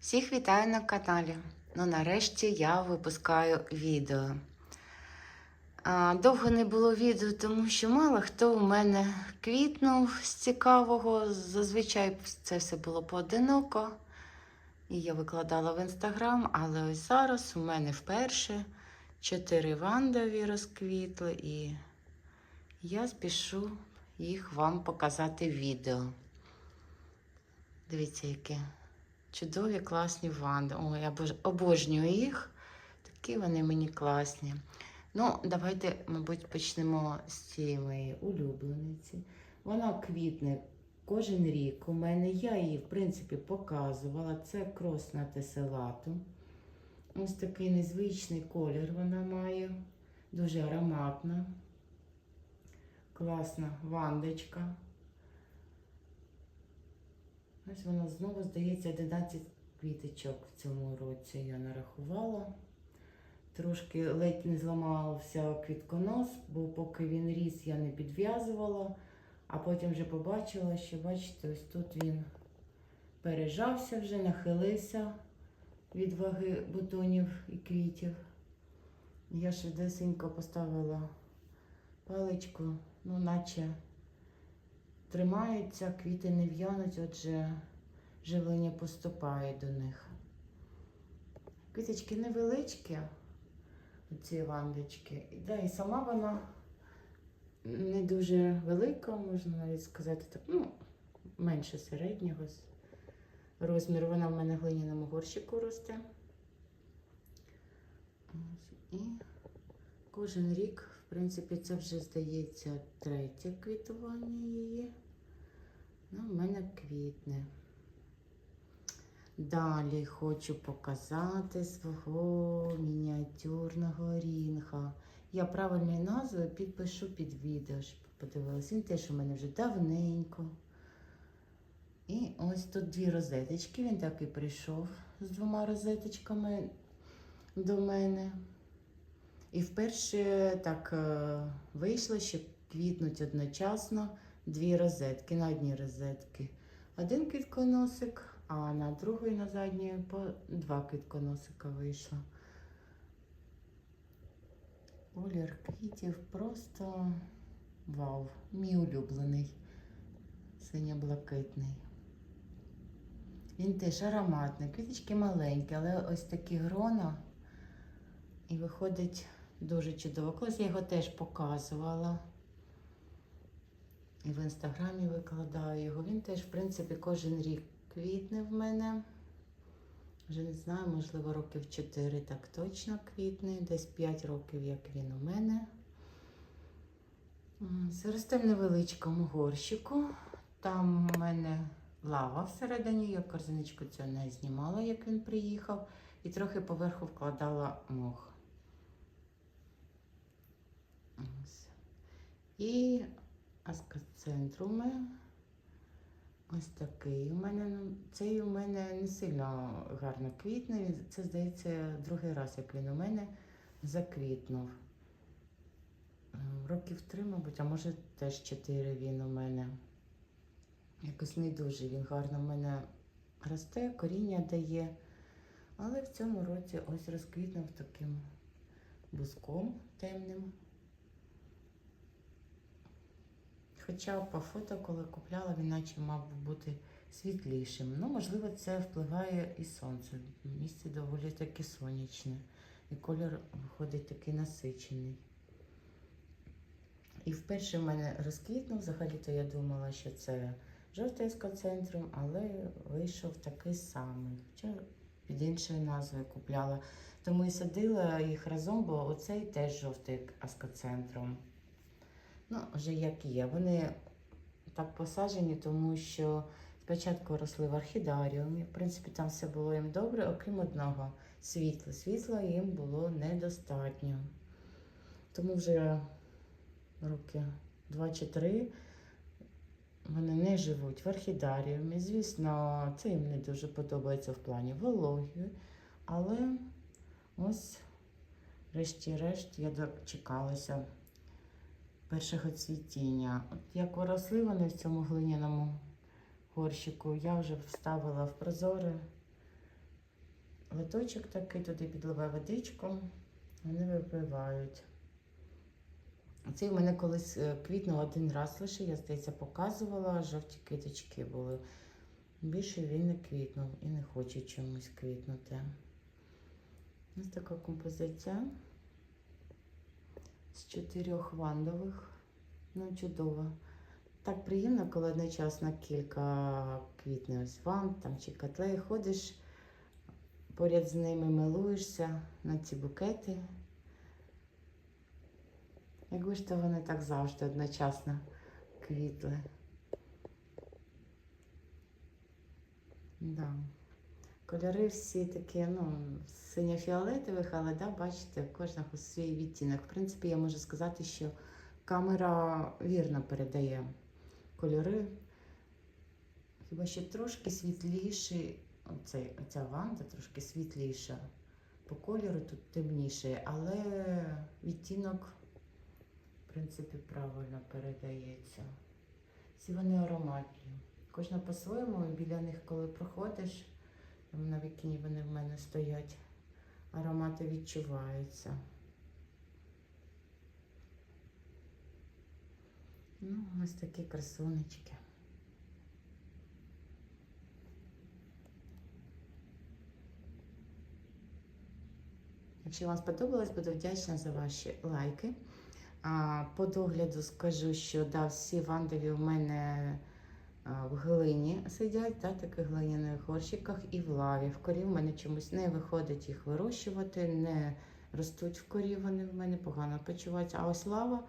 Всіх вітаю на каналі. Ну, нарешті я випускаю відео. Довго не було відео, тому що мало хто у мене квітнув з цікавого. Зазвичай це все було поодиноко. І я викладала в інстаграм, але ось зараз у мене вперше чотири вандові розквітли, і я спішу їх вам показати відео. Дивіться, яке. Чудові, класні ванди. Ой, я обожнюю їх. Такі вони мені класні. Ну, давайте, мабуть, почнемо з цієї моєї улюблениці. Вона квітне кожен рік. У мене я її, в принципі, показувала. Це кросна теселату. Ось такий незвичний колір вона має. Дуже ароматна. Класна вандочка. Ось вона знову, здається, 11 квіточок в цьому році я нарахувала. Трошки ледь не зламався квітконос, бо поки він ріс, я не підв'язувала, а потім вже побачила, що, бачите, ось тут він пережався вже, нахилився від ваги бутонів і квітів. Я швидесенько поставила паличку, ну, наче тримаються, квіти не в'януть, отже, живлення поступає до них. Квіточки невеличкі, ці вандочки. Да, і сама вона не дуже велика, можна навіть сказати, так, ну, менше середнього розміру. Вона в мене в глиняному горщику росте. І кожен рік, в принципі, це вже здається третє квітування її. Ну, в мене квітне. Далі хочу показати свого мініатюрного рінга. Я правильні назви підпишу під відео, щоб подивилися. Він теж у мене вже давненько. І ось тут дві розеточки. Він так і прийшов з двома розеточками до мене. І вперше так е, вийшло, що квітнуть одночасно дві розетки на одній розетки. Один квітконосик, а на другої на задньої по два квітконосика вийшло. Колір квітів просто вау, мій улюблений, синьо-блакитний. Він теж ароматний, квіточки маленькі, але ось такі грона. І виходить дуже чудово. Колись я його теж показувала. І в інстаграмі викладаю його. Він теж, в принципі, кожен рік квітне в мене. Вже не знаю, можливо, років 4 так точно квітне, десь 5 років, як він у мене. Росте в невеличкому горщику. Там у мене лава всередині, я корзиночку цю не знімала, як він приїхав, і трохи поверху вкладала мох. І аскоцентруми. Ось такий у мене. ну, Цей у мене не сильно гарно квітне. Це, здається, другий раз, як він у мене заквітнув. Років три, мабуть, а може теж чотири він у мене. Якось не дуже він гарно в мене росте, коріння дає. Але в цьому році ось розквітнув таким буском темним. Хоча по фото, коли купляла, він наче мав би бути світлішим. Ну, можливо, це впливає і сонце. Місце доволі таки сонячне. І колір виходить такий насичений. І вперше в мене розквітнув. Взагалі-то я думала, що це жовтий ескоцентрум, але вийшов такий самий. Хоча під іншою назвою купляла. Тому і садила їх разом, бо оцей теж жовтий аскоцентрум. Ну, вже як є. Вони так посаджені, тому що спочатку росли в орхідаріумі. В принципі, там все було їм добре, окрім одного світла. Світла їм було недостатньо. Тому вже роки два чи три вони не живуть в орхідаріумі. Звісно, це їм не дуже подобається в плані вологи, але ось, врешті-решт, я дочекалася першого цвітіння. От як росли вони в цьому глиняному горщику, я вже вставила в прозоре лоточок такий, туди підливаю водичку, вони випивають. Цей у мене колись е, квітнув один раз лише, я здається, показувала, жовті квіточки були. Більше він не квітнув і не хоче чомусь квітнути. Ось така композиція з чотирьох вандових. Ну, чудово. Так приємно, коли одночасно кілька квітне ось ванд там чи котлей. Ходиш поряд з ними, милуєшся на ці букети. Якби ж то вони так завжди одночасно квітли. Да. Кольори всі такі, ну, синьо-фіолетових, але да, бачите, в кожного свій відтінок. В принципі, я можу сказати, що камера вірно передає кольори. Хіба що трошки світліший, оцей, оця ванда трошки світліша. По кольору тут темніший, але відтінок, в принципі, правильно передається. Всі вони ароматні. Кожна по-своєму, біля них, коли проходиш, на вікні вони в мене стоять, аромати відчуваються. Ну, ось такі красунечки. Якщо вам сподобалось, буду вдячна за ваші лайки. По догляду скажу, що да, всі вандові у мене в глині сидять, да, таких глиняних горщиках і в лаві. В корі в мене чомусь не виходить їх вирощувати, не ростуть в корі, вони в мене погано почуваються. А ось лава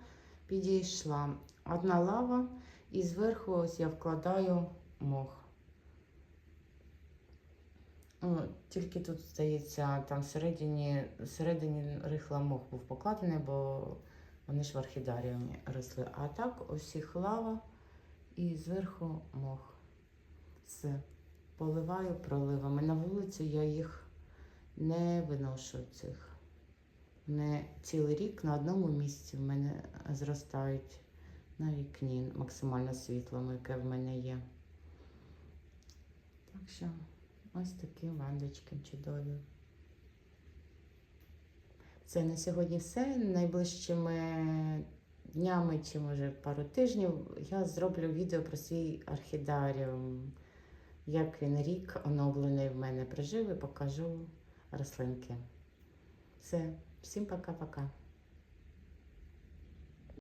підійшла. Одна лава, і зверху ось я вкладаю мох. О, тільки тут, здається, там всередині, всередині рихла мох був покладений, бо вони ж в орхідаріумі росли. А так усіх лава і зверху мох. Все. Поливаю проливами. На вулицю я їх не виношу цих. Не цілий рік на одному місці в мене зростають на вікні максимально світло, яке в мене є. Так що ось такі вандочки чудові. Це на сьогодні все. Найближчими днями чи може пару тижнів я зроблю відео про свій орхідаріум. Як він рік оновлений в мене прожив і покажу рослинки. Все, всім пока-пока.